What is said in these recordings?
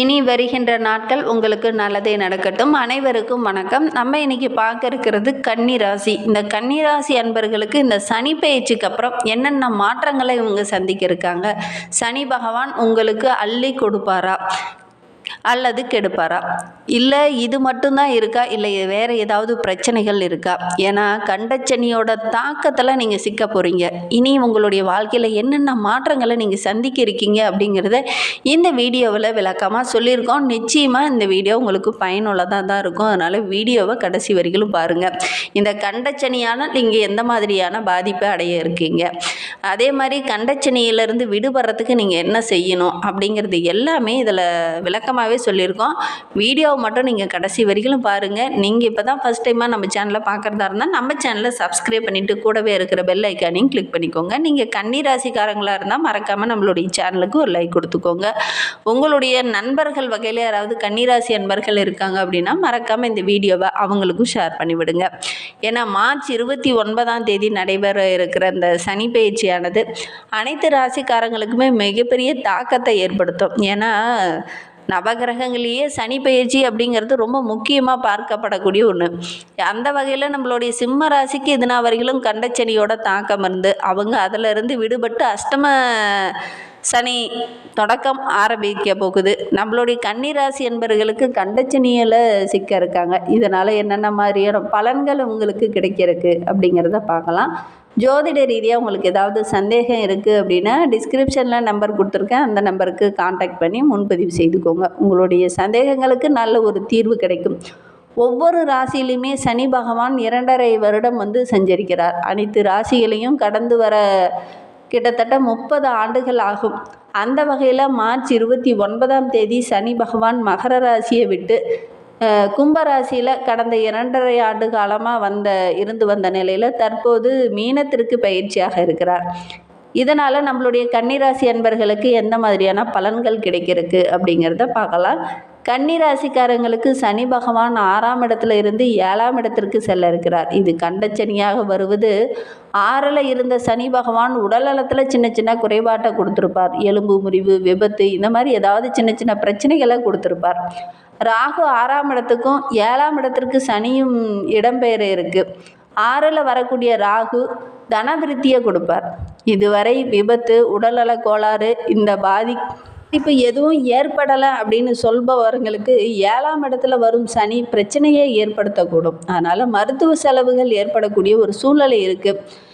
இனி வருகின்ற நாட்கள் உங்களுக்கு நல்லதே நடக்கட்டும். அனைவருக்கும் வணக்கம். நம்ம இன்னைக்கு பார்க்க இருக்கிறது கன்னிராசி இந்த கன்னிராசி அன்பர்களுக்கு இந்த சனி பயிற்சிக்கு அப்புறம் என்னென்ன மாற்றங்களை இவங்க சந்திக்க இருக்காங்க? சனி பகவான் உங்களுக்கு அள்ளி கொடுப்பாரா? அல்லது கெடுப்பாரா? இல்லை இது மட்டும்தான் இருக்கா? இல்லை வேறு ஏதாவது பிரச்சனைகள் இருக்கா? ஏன்னா கண்டச்சனியோட தாக்கத்தில் நீங்கள் சிக்க போகிறீங்க இனி உங்களுடைய வாழ்க்கையில் என்னென்ன மாற்றங்களை நீங்கள் சந்திக்க இருக்கீங்க அப்படிங்கிறத இந்த வீடியோவில் விளக்கமாக சொல்லியிருக்கோம். நிச்சயமாக இந்த வீடியோ உங்களுக்கு பயனுள்ளதாக தான் இருக்கும். அதனால் வீடியோவை கடைசி வரைக்கும் பாருங்கள் இந்த கண்டச்சனியான நீங்கள் எந்த மாதிரியான பாதிப்பை அடைய இருக்கீங்க? அதே மாதிரி கண்டச்சனியிலேருந்து விடுபடுறதுக்கு நீங்கள் என்ன செய்யணும் அப்படிங்கிறது எல்லாமே இதில் விளக்கமாக விளக்கமாகவே சொல்லியிருக்கோம். வீடியோவை மட்டும் நீங்கள் கடைசி வரைக்கும் பாருங்கள் நீங்கள் இப்போ தான் ஃபஸ்ட் டைமாக நம்ம சேனலை பார்க்குறதா இருந்தால் நம்ம சேனலை சப்ஸ்கிரைப் பண்ணிவிட்டு கூடவே இருக்கிற பெல் ஐக்கானையும் கிளிக் பண்ணிக்கோங்க. நீங்கள் கன்னி ராசிக்காரங்களாக இருந்தால் மறக்காமல் நம்மளுடைய சேனலுக்கு ஒரு லைக் கொடுத்துக்கோங்க. உங்களுடைய நண்பர்கள் வகையில் யாராவது கன்னிராசி நண்பர்கள் இருக்காங்க அப்படின்னா மறக்காமல் இந்த வீடியோவை அவங்களுக்கும் ஷேர் பண்ணிவிடுங்க. ஏன்னா மார்ச் இருபத்தி ஒன்பதாம் தேதி நடைபெற இருக்கிற அந்த சனி பயிற்சியானது அனைத்து ராசிக்காரங்களுக்குமே மிகப்பெரிய தாக்கத்தை ஏற்படுத்தும். ஏன்னா நவகிரகங்களையே சனி பயிற்சி அப்படிங்கிறது ரொம்ப முக்கியமாக பார்க்கப்படக்கூடிய ஒன்று அந்த வகையில் நம்மளுடைய சிம்ம ராசிக்கு இதுனா வரையிலும் கண்டச்சனியோட தாக்கம் இருந்து அவங்க அதிலிருந்து விடுபட்டு அஷ்டம சனி தொடக்கம் ஆரம்பிக்க போகுது. நம்மளுடைய கன்னிராசி என்பவர்களுக்கு கண்டச்சனியில் சிக்க இருக்காங்க. இதனால் என்னென்ன மாதிரியான பலன்கள் உங்களுக்கு கிடைக்கிறதுக்கு அப்படிங்கிறத பார்க்கலாம். ஜோதிட ரீதியாக உங்களுக்கு ஏதாவது சந்தேகம் இருக்குது அப்படின்னா டிஸ்கிரிப்ஷனில் நம்பர் கொடுத்துருக்கேன். அந்த நம்பருக்கு காண்டாக்ட் பண்ணி முன்பதிவு செய்துக்கோங்க. உங்களுடைய சந்தேகங்களுக்கு நல்ல ஒரு தீர்வு கிடைக்கும். ஒவ்வொரு ராசியிலையுமே சனி பகவான் இரண்டரை வருடம் வந்து சஞ்சரிக்கிறார். அனைத்து ராசிகளையும் கடந்து வர கிட்டத்தட்ட முப்பது ஆண்டுகள் ஆகும். அந்த வகையில் மார்ச் இருபத்தி ஒன்பதாம் தேதி சனி பகவான் மகர ராசியை விட்டு கும்பராசியில் கடந்த இரண்டரை ஆண்டு காலமாக வந்த இருந்து வந்த நிலையில் தற்போது மீனத்திற்கு பயிற்சியாக இருக்கிறார். இதனால் நம்மளுடைய கன்னிராசி அன்பர்களுக்கு எந்த மாதிரியான பலன்கள் கிடைக்கிறதுக்கு அப்படிங்கிறத பார்க்கலாம். கன்னிராசிக்காரங்களுக்கு சனி பகவான் ஆறாம் இடத்துல இருந்து ஏழாம் இடத்திற்கு செல்ல இருக்கிறார். இது கண்டச்சனியாக வருவது. ஆறில் இருந்த சனி பகவான் உடல்நலத்தில் சின்ன சின்ன குறைபாட்டை கொடுத்துருப்பார். எலும்பு முறிவு விபத்து இந்த மாதிரி ஏதாவது சின்ன சின்ன பிரச்சனைகளை கொடுத்துருப்பார். ராகு ஆறாம் இடத்துக்கும் ஏழாம் இடத்திற்கு சனியும் இடம்பெயர இருக்குது ஆறில் வரக்கூடிய ராகு தனவிருத்தியை கொடுப்பார். இதுவரை விபத்து உடல்நல கோளாறு இந்த பாதி இப்போ எதுவும் ஏற்படலை அப்படின்னு சொல்பவர்களுக்கு ஏழாம் இடத்துல வரும் சனி பிரச்சனையை ஏற்படுத்தக்கூடும். அதனால் மருத்துவ செலவுகள் ஏற்படக்கூடிய ஒரு சூழ்நிலை இருக்குது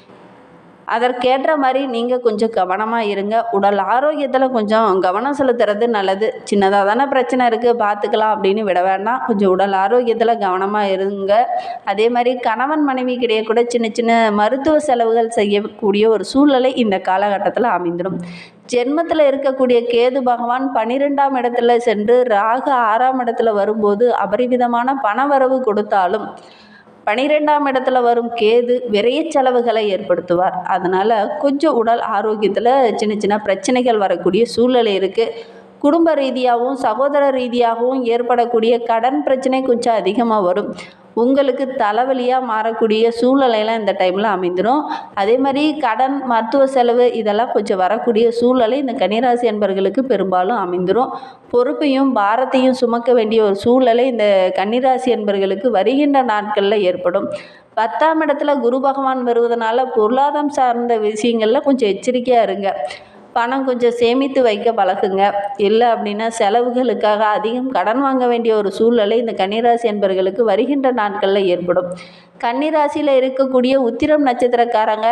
அதற்கேற்ற மாதிரி நீங்கள் கொஞ்சம் கவனமாக இருங்க. உடல் ஆரோக்கியத்தில் கொஞ்சம் கவனம் செலுத்துறது நல்லது. சின்னதாக தானே பிரச்சனை இருக்குது பார்த்துக்கலாம் அப்படின்னு விட வேண்டாம். கொஞ்சம் உடல் ஆரோக்கியத்தில் கவனமாக இருங்க. அதே மாதிரி கணவன் மனைவி கிடையே கூட சின்ன சின்ன மருத்துவ செலவுகள் செய்யக்கூடிய ஒரு சூழ்நிலை இந்த காலகட்டத்தில் அமைந்துடும் ஜென்மத்தில் இருக்கக்கூடிய கேது பகவான் பனிரெண்டாம் இடத்துல சென்று ராகு ஆறாம் இடத்துல வரும்போது அபரிவிதமான பணவரவு கொடுத்தாலும் பனிரெண்டாம் இடத்துல வரும் கேது விரைய செலவுகளை ஏற்படுத்துவார். அதனால் கொஞ்சம் உடல் ஆரோக்கியத்தில் சின்ன சின்ன பிரச்சனைகள் வரக்கூடிய சூழ்நிலை இருக்குது குடும்ப ரீதியாகவும் சகோதர ரீதியாகவும் ஏற்படக்கூடிய கடன் பிரச்சனை கொஞ்சம் அதிகமாக வரும். உங்களுக்கு தலைவலியாக மாறக்கூடிய சூழ்நிலையெல்லாம் இந்த டைமில் அமைந்துடும் அதே மாதிரி கடன் மருத்துவ செலவு இதெல்லாம் கொஞ்சம் வரக்கூடிய சூழ்நிலை இந்த கன்னிராசி என்பர்களுக்கு பெரும்பாலும் அமைந்துடும் பொறுப்பையும் பாரத்தையும் சுமக்க வேண்டிய ஒரு சூழ்நிலை இந்த கன்னிராசி என்பர்களுக்கு வருகின்ற நாட்களில் ஏற்படும். பத்தாம் இடத்துல குரு பகவான் வருவதனால பொருளாதாரம் சார்ந்த விஷயங்களில் கொஞ்சம் எச்சரிக்கையாக இருங்க. பணம் கொஞ்சம் சேமித்து வைக்க பழகுங்க. இல்லை அப்படின்னா செலவுகளுக்காக அதிகம் கடன் வாங்க வேண்டிய ஒரு சூழ்நிலை இந்த கன்னிராசி என்பர்களுக்கு வருகின்ற நாட்களில் ஏற்படும். கன்னிராசியில் இருக்கக்கூடிய உத்திரம் நட்சத்திரக்காரங்க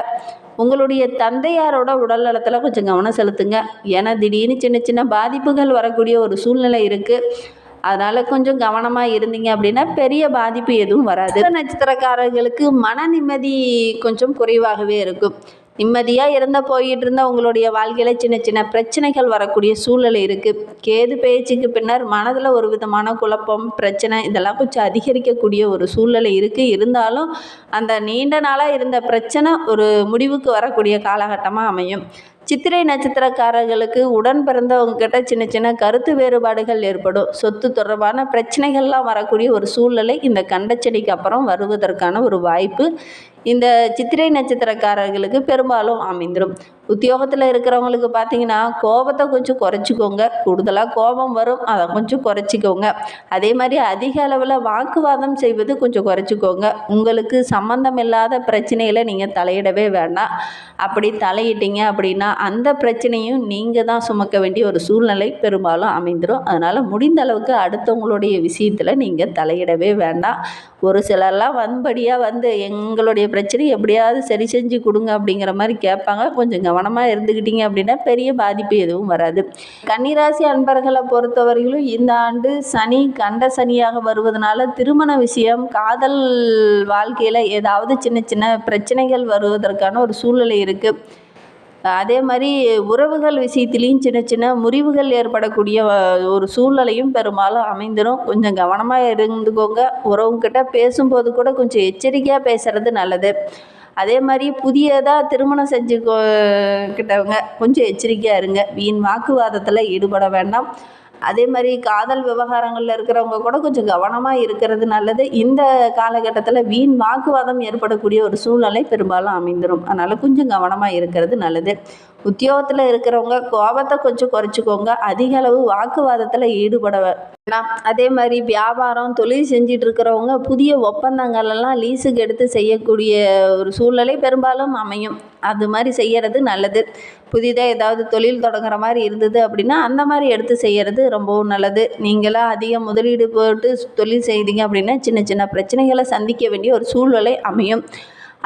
உங்களுடைய தந்தையாரோட உடல் நலத்தில் கொஞ்சம் கவனம் செலுத்துங்க. ஏன்னா திடீர்னு சின்ன சின்ன பாதிப்புகள் வரக்கூடிய ஒரு சூழ்நிலை இருக்குது அதனால் கொஞ்சம் கவனமாக இருந்தீங்க அப்படின்னா பெரிய பாதிப்பு எதுவும் வராது. நட்சத்திரக்காரர்களுக்கு மன நிம்மதி கொஞ்சம் குறைவாகவே இருக்கும். நிம்மதியாக இருந்த போயிட்டு இருந்த உங்களுடைய வாழ்க்கையில் சின்ன சின்ன பிரச்சனைகள் வரக்கூடிய சூழ்நிலை இருக்குது கேது பேச்சுக்கு பின்னர் மனதில் ஒரு விதமான குழப்பம் பிரச்சனை இதெல்லாம் கொஞ்சம் அதிகரிக்கக்கூடிய ஒரு சூழ்நிலை இருக்குது இருந்தாலும் அந்த நீண்ட நாளாக இருந்த பிரச்சனை ஒரு முடிவுக்கு வரக்கூடிய காலகட்டமாக அமையும். சித்திரை நட்சத்திரக்காரர்களுக்கு உடன் பிறந்தவங்க கிட்ட சின்ன சின்ன கருத்து வேறுபாடுகள் ஏற்படும். சொத்து தொடர்பான பிரச்சனைகள்லாம் வரக்கூடிய ஒரு சூழ்நிலை இந்த கண்டச்செடிக்கு அப்புறம் வருவதற்கான ஒரு வாய்ப்பு இந்த சித்திரை நட்சத்திரக்காரர்களுக்கு பெரும்பாலும் அமைந்துடும் உத்தியோகத்தில் இருக்கிறவங்களுக்கு பார்த்தீங்கன்னா கோபத்தை கொஞ்சம் குறைச்சிக்கோங்க. கூடுதலாக கோபம் வரும் அதை கொஞ்சம் குறைச்சிக்கோங்க. அதே மாதிரி அதிக அளவில் வாக்குவாதம் செய்வது கொஞ்சம் குறைச்சிக்கோங்க. உங்களுக்கு சம்மந்தம் இல்லாத பிரச்சனையில் நீங்கள் தலையிடவே வேண்டாம். அப்படி தலையிட்டீங்க அப்படின்னா அந்த பிரச்சனையும் நீங்கள் தான் சுமக்க வேண்டிய ஒரு சூழ்நிலை பெரும்பாலும் அமைந்துடும் அதனால் முடிந்த அளவுக்கு அடுத்தவங்களுடைய விஷயத்தில் நீங்கள் தலையிடவே வேண்டாம். ஒரு சிலர்லாம் வன்படியாக வந்து எங்களுடைய பிரச்சனை எப்படியாவது சரி செஞ்சு கொடுங்க அப்படிங்கிற மாதிரி கேட்பாங்க. கொஞ்சம் கவனமாக இருந்துக்கிட்டீங்க அப்படின்னா பெரிய பாதிப்பு எதுவும் வராது. கன்னிராசி அன்பர்களை பொறுத்தவரையிலும் இந்த ஆண்டு சனி கண்ட சனியாக வருவதனால திருமண விஷயம் காதல் வாழ்க்கையில் ஏதாவது சின்ன சின்ன பிரச்சனைகள் வருவதற்கான ஒரு சூழ்நிலை இருக்குது அதே மாதிரி உறவுகள் விஷயத்துலேயும் சின்ன சின்ன முறிவுகள் ஏற்படக்கூடிய ஒரு சூழ்நிலையும் பெரும்பாலும் அமைந்துடும் கொஞ்சம் கவனமாக இருந்துக்கோங்க. உறவுங்கிட்ட பேசும்போது கூட கொஞ்சம் எச்சரிக்கையாக பேசுகிறது நல்லது. அதே மாதிரி புதியதாக திருமணம் செஞ்சு கொ- கிட்டவங்க கொஞ்சம் எச்சரிக்கையாக இருங்க. வீண் வாக்குவாதத்தில் ஈடுபட வேண்டாம். அதே மாதிரி காதல் விவகாரங்களில் இருக்கிறவங்க கூட கொஞ்சம் கவனமாக இருக்கிறது நல்லது. இந்த காலகட்டத்தில் வீண் வாக்குவாதம் ஏற்படக்கூடிய ஒரு சூழ்நிலை பெரும்பாலும் அமைந்துடும் அதனால் கொஞ்சம் கவனமாக இருக்கிறது நல்லது. உத்தியோகத்தில் இருக்கிறவங்க கோபத்தை கொஞ்சம் குறைச்சிக்கோங்க. அதிக அளவு வாக்குவாதத்தில் ஈடுபட வேண்டாம் அதே மாதிரி வியாபாரம் தொழில் செஞ்சிட்டு இருக்கிறவங்க புதிய ஒப்பந்தங்களெல்லாம் லீஸுக்கு எடுத்து செய்யக்கூடிய ஒரு சூழ்நிலை பெரும்பாலும் அமையும். அது மாதிரி செய்கிறது நல்லது. புதிதாக ஏதாவது தொழில் தொடங்குற மாதிரி இருந்தது அப்படின்னா அந்த மாதிரி எடுத்து செய்கிறது ரொம்பவும் நல்லது. நீங்களாக அதிக முதலீடு போட்டு தொழில் செய்தீங்க அப்படின்னா சின்ன சின்ன பிரச்சனைகளை சந்திக்க வேண்டிய ஒரு சூழ்நிலை அமையும்.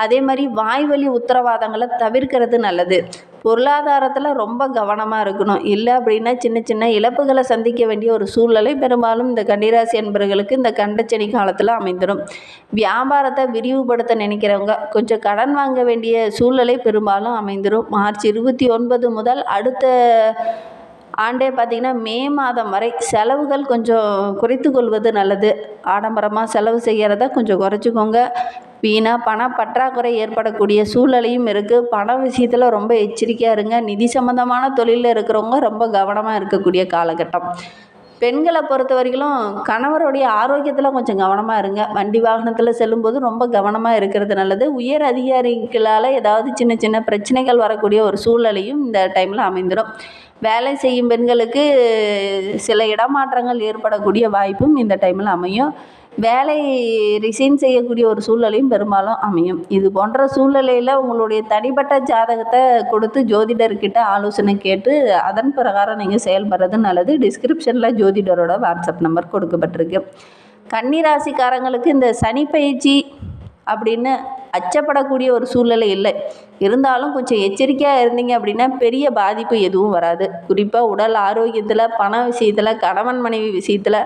அதே மாதிரி வாய்வழி உத்தரவாதங்களை தவிர்க்கிறது நல்லது. பொருளாதாரத்தில் ரொம்ப கவனமாக இருக்கணும். இல்லை அப்படின்னா சின்ன சின்ன இழப்புகளை சந்திக்க வேண்டிய ஒரு சூழ்நிலை பெரும்பாலும் இந்த கன்னிராசி என்பவர்களுக்கு இந்த கண்டச்சனி காலத்தில் அமைந்துடும். வியாபாரத்தை விரிவுபடுத்த நினைக்கிறவங்க கொஞ்சம் கடன் வாங்க வேண்டிய சூழ்நிலை பெரும்பாலும் அமைந்துடும் மார்ச் இருபத்தி ஒன்பது முதல் அடுத்த ஆண்டே பார்த்திங்கன்னா மே மாதம் வரை செலவுகள் கொஞ்சம் குறைத்து கொள்வது நல்லது. ஆடம்பரமாக செலவு செய்கிறத கொஞ்சம் குறைச்சிக்கோங்க. வீணாக பண பற்றாக்குறை ஏற்படக்கூடிய சூழ்நிலையும் இருக்குது பண விஷயத்தில் ரொம்ப எச்சரிக்கையாக இருங்க. நிதி சம்மந்தமான தொழிலில் இருக்கிறவங்க ரொம்ப கவனமாக இருக்கக்கூடிய காலகட்டம். பெண்களை பொறுத்த வரைக்கும் கணவருடைய ஆரோக்கியத்தில் கொஞ்சம் கவனமாக இருங்க. வண்டி வாகனத்தில் செல்லும்போது ரொம்ப கவனமாக இருக்கிறது நல்லது. உயர் அதிகாரிகளால் ஏதாவது சின்ன சின்ன பிரச்சனைகள் வரக்கூடிய ஒரு சூழ்நிலையும் இந்த டைமில் அமைந்துடும் வேலை செய்யும் பெண்களுக்கு சில இடமாற்றங்கள் ஏற்படக்கூடிய வாய்ப்பும் இந்த டைமில் அமையும். வேலை ரிசைன் செய்யக்கூடிய ஒரு சூழ்நிலையும் பெரும்பாலும் அமையும். இது போன்ற சூழ்நிலையில் உங்களுடைய தனிப்பட்ட ஜாதகத்தை கொடுத்து ஜோதிடர்கிட்ட ஆலோசனை கேட்டு அதன் பிரகாரம் நீங்கள் செயல்படுறது நல்லது. டிஸ்கிரிப்ஷனில் ஜோதிடரோட வாட்ஸ்அப் நம்பர் கொடுக்கப்பட்டிருக்கு. கன்னிராசிக்காரங்களுக்கு இந்த சனி பயிற்சி அப்படின்னு அச்சப்படக்கூடிய ஒரு சூழ்நிலை இல்லை. இருந்தாலும் கொஞ்சம் எச்சரிக்கையாக இருந்தீங்க அப்படின்னா பெரிய பாதிப்பு எதுவும் வராது. குறிப்பாக உடல் ஆரோக்கியத்தில் பண விஷயத்தில் கணவன் மனைவி விஷயத்தில்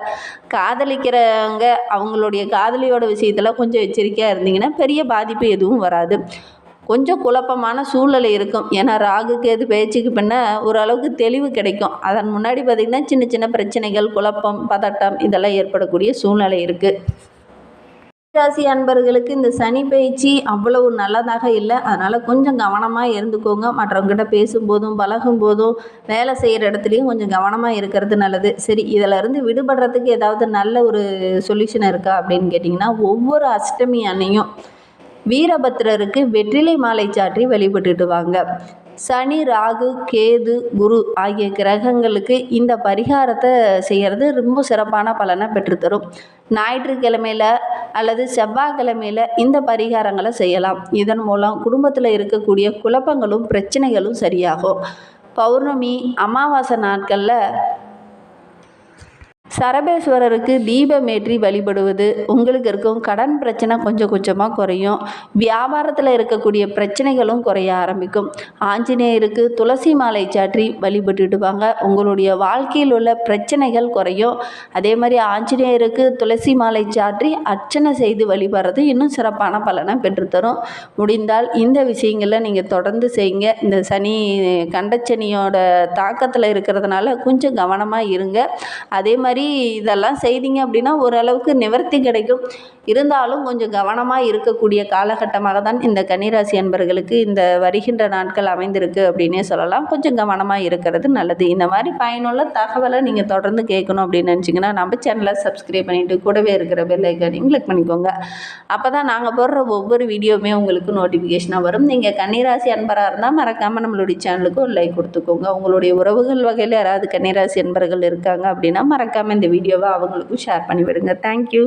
காதலிக்கிறவங்க அவங்களுடைய காதலியோட விஷயத்தில் கொஞ்சம் எச்சரிக்கையாக இருந்தீங்கன்னா பெரிய பாதிப்பு எதுவும் வராது. கொஞ்சம் குழப்பமான சூழ்நிலை இருக்கும். ஏன்னா ராகுக்கு எது பேச்சுக்கு பின்ன ஓரளவுக்கு தெளிவு கிடைக்கும். அதன் முன்னாடி பார்த்திங்கன்னா சின்ன சின்ன பிரச்சனைகள் குழப்பம் பதட்டம் இதெல்லாம் ஏற்படக்கூடிய சூழ்நிலை இருக்குது ராசி அன்பர்களுக்கு இந்த சனி பயிற்சி அவ்வளவு நல்லதாக இல்லை. அதனால் கொஞ்சம் கவனமாக இருந்துக்கோங்க. மற்றவங்ககிட்ட பேசும்போதும் பழகும் போதும் வேலை செய்கிற இடத்துலையும் கொஞ்சம் கவனமாக இருக்கிறது நல்லது. சரி இதிலிருந்து விடுபடுறதுக்கு ஏதாவது நல்ல ஒரு சொல்யூஷன் இருக்கா அப்படின்னு கேட்டிங்கன்னா ஒவ்வொரு அஷ்டமி அன்னையும் வீரபத்திரருக்கு வெற்றிலை மாலை சாற்றி வழிபட்டுட்டு வாங்க. சனி ராகு கேது குரு ஆகிய கிரகங்களுக்கு இந்த பரிகாரத்தை செய்கிறது ரொம்ப சிறப்பான பலனை பெற்றுத்தரும். ஞாயிற்றுக்கிழமையில் அல்லது செவ்வாய்க்கிழமையில் இந்த பரிகாரங்களை செய்யலாம். இதன் மூலம் குடும்பத்தில் இருக்கக்கூடிய குழப்பங்களும் பிரச்சனைகளும் சரியாகும். பௌர்ணமி அமாவாசை நாட்களில் சரபேஸ்வரருக்கு தீபமேற்றி வழிபடுவது உங்களுக்கு இருக்கும் கடன் பிரச்சனை கொஞ்சம் கொஞ்சமாக குறையும். வியாபாரத்தில் இருக்கக்கூடிய பிரச்சனைகளும் குறைய ஆரம்பிக்கும். ஆஞ்சநேயருக்கு துளசி மாலை சாற்றி வழிபட்டுட்டு வாங்க உங்களுடைய வாழ்க்கையில் உள்ள பிரச்சனைகள் குறையும். அதே மாதிரி ஆஞ்சநேயருக்கு துளசி மாலை சாற்றி அர்ச்சனை செய்து வழிபடுறது இன்னும் சிறப்பான பலனை பெற்றுத்தரும். முடிந்தால் இந்த விஷயங்களை நீங்கள் தொடர்ந்து செய்யுங்க. இந்த சனி கண்டச்சனியோட தாக்கத்தில் இருக்கிறதுனால கொஞ்சம் கவனமாக இருங்க. அதே மாதிரி மாதிரி இதெல்லாம் செய்தீங்க அப்படின்னா ஓரளவுக்கு நிவர்த்தி கிடைக்கும். இருந்தாலும் கொஞ்சம் கவனமாக இருக்கக்கூடிய காலகட்டமாக தான் இந்த கன்னிராசி அன்பர்களுக்கு இந்த வருகின்ற நாட்கள் அமைந்திருக்கு அப்படின்னே சொல்லலாம். கொஞ்சம் கவனமாக இருக்கிறது நல்லது. இந்த மாதிரி பயனுள்ள தகவலை நீங்கள் தொடர்ந்து கேட்கணும் அப்படின்னு நினச்சிங்கன்னா நம்ம சேனலை சப்ஸ்கிரைப் பண்ணிவிட்டு கூடவே இருக்கிற பெல்லைக்கானையும் கிளிக் பண்ணிக்கோங்க. அப்போ தான் நாங்கள் போடுற ஒவ்வொரு வீடியோவுமே உங்களுக்கு நோட்டிஃபிகேஷனாக வரும். நீங்கள் கன்னிராசி அன்பராக இருந்தால் மறக்காமல் நம்மளுடைய சேனலுக்கு ஒரு லைக் கொடுத்துக்கோங்க. உங்களுடைய உறவுகள் வகையில் யாராவது கன்னிராசி அன்பர்கள் இருக்காங்க அப்படின்னா மறக்காமல் இந்த வீடியோவை அவங்களுக்கும் ஷேர் பண்ணிவிடுங்க. தேங்க்யூ